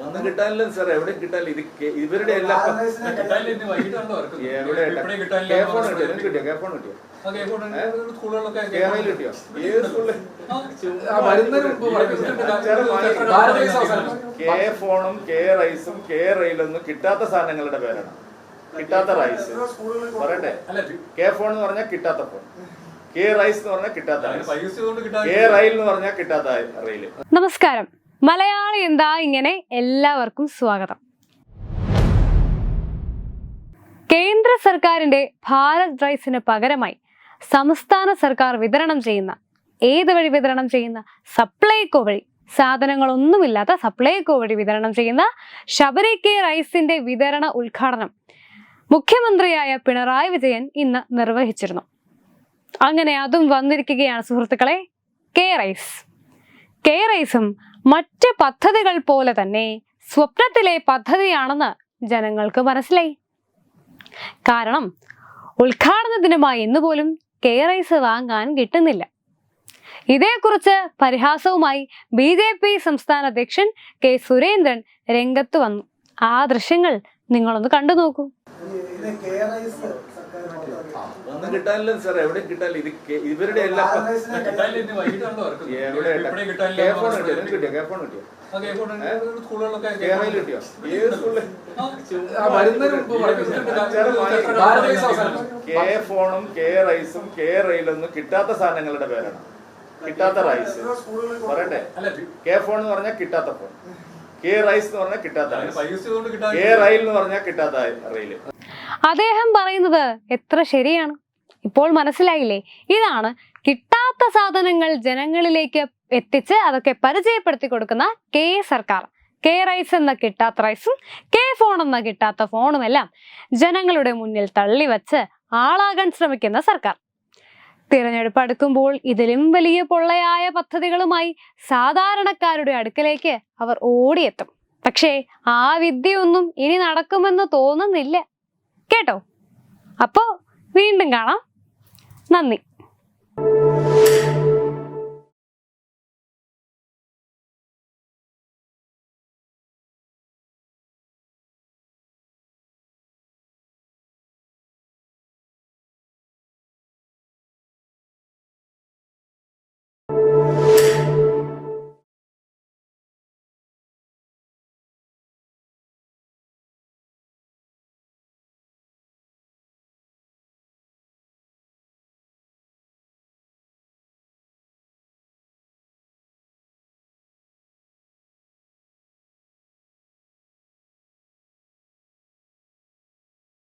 ഒന്നും കിട്ടാനില്ല സാർ എവിടെ കിട്ടാനില്ല? ഇത് ഇവരുടെ എല്ലാ കെ കിട്ടിയോ? ഏത് സ്കൂളിൽ ഫോണും കെ റൈസും കെ റൈലൊന്നും കിട്ടാത്ത സാധനങ്ങളുടെ പേരാണ്. കിട്ടാത്ത റൈസ് പറയട്ടെ? അല്ല, കെ ഫോൺ എന്ന് പറഞ്ഞാൽ കിട്ടാത്ത ഫോൺ റൈസ് എന്ന് പറഞ്ഞാൽ കിട്ടാത്ത എന്ന് പറഞ്ഞാൽ കിട്ടാത്ത നമസ്കാരം. മലയാളി എന്താ ഇങ്ങനെ എല്ലാവർക്കും സ്വാഗതം. കേന്ദ്ര സർക്കാരിന്റെ ഭാരത് റൈസിന് പകരമായി സംസ്ഥാന സർക്കാർ വിതരണം ചെയ്യുന്ന ഏത് വഴി വിതരണം ചെയ്യുന്ന സപ്ലൈകോ വഴി സാധനങ്ങളൊന്നുമില്ലാത്ത സപ്ലൈകോ വഴി വിതരണം ചെയ്യുന്ന ശബരി കെ റൈസിന്റെ വിതരണ ഉദ്ഘാടനം മുഖ്യമന്ത്രിയായ പിണറായി വിജയൻ ഇന്ന് നിർവഹിച്ചിരുന്നു. അങ്ങനെ അതും വന്നിരിക്കുകയാണ് സുഹൃത്തുക്കളെ കെ റൈസ്. കെ റൈസും മറ്റ് പദ്ധതികൾ പോലെ തന്നെ സ്വപ്നത്തിലെ പദ്ധതിയാണെന്ന് ജനങ്ങൾക്ക് മനസ്സിലായി. കാരണം ഉദ്ഘാടന ദിനമായി ഇന്ന് പോലും കെ റൈസ് വാങ്ങാൻ കിട്ടുന്നില്ല. ഇതേക്കുറിച്ച് പരിഹാസവുമായി ബി ജെ പി സംസ്ഥാന അധ്യക്ഷൻ കെ സുരേന്ദ്രൻ രംഗത്ത് വന്നു. ആ ദൃശ്യങ്ങൾ നിങ്ങളൊന്ന് കണ്ടു നോക്കൂ ഒന്നും കിട്ടാനില്ല സാർ എവിടെ കിട്ടാനില്ല. ഇത് ഇവരുടെ എല്ലാ കിട്ടിയോ? കിട്ടിയോ? കിട്ടിയോ കെ കിട്ടിയോ? ഏത് സ്കൂളിൽ ഫോണും കെ റൈസും കെ റൈലൊന്നും കിട്ടാത്ത സാധനങ്ങളുടെ പേരാണ്. കിട്ടാത്ത റൈസ്. പറയട്ടെ. അല്ല, കെ ഫോൺ എന്ന് പറഞ്ഞാൽ കിട്ടാത്ത ഫോൺ. കെ റൈസ് എന്ന് പറഞ്ഞാൽ കിട്ടാത്ത റൈസ്. കെ റൈൽ എന്ന് പറഞ്ഞാൽ കിട്ടാത്ത റെയിൽ. അദ്ദേഹം പറയുന്നത് എത്ര ശരിയാണ്? ഇപ്പോൾ മനസ്സിലായില്ലേ? ഇതാണ് കിട്ടാത്ത സാധനങ്ങൾ ജനങ്ങളിലേക്ക് എത്തിച്ച് അതൊക്കെ പരിചയപ്പെടുത്തി കൊടുക്കുന്ന കെ സർക്കാർ. കെ റൈസ് എന്ന കിട്ടാത്ത റൈസും കെ ഫോൺ എന്ന കിട്ടാത്ത ഫോണും എല്ലാം ജനങ്ങളുടെ മുന്നിൽ തള്ളി തള്ളിവച്ച് ആളാകാൻ ശ്രമിക്കുന്ന സർക്കാർ. തിരഞ്ഞെടുപ്പ് അടുക്കുമ്പോൾ ഇതിലും വലിയ പൊള്ളയായ പദ്ധതികളുമായി സാധാരണക്കാരുടെ അടുക്കലേക്ക് അവർ ഓടിയെത്തും. പക്ഷേ ആ വിദ്യയൊന്നും ഇനി നടക്കുമെന്ന് തോന്നുന്നില്ല. കേട്ടോ? അപ്പോ വീണ്ടും കാണാം. നന്ദി.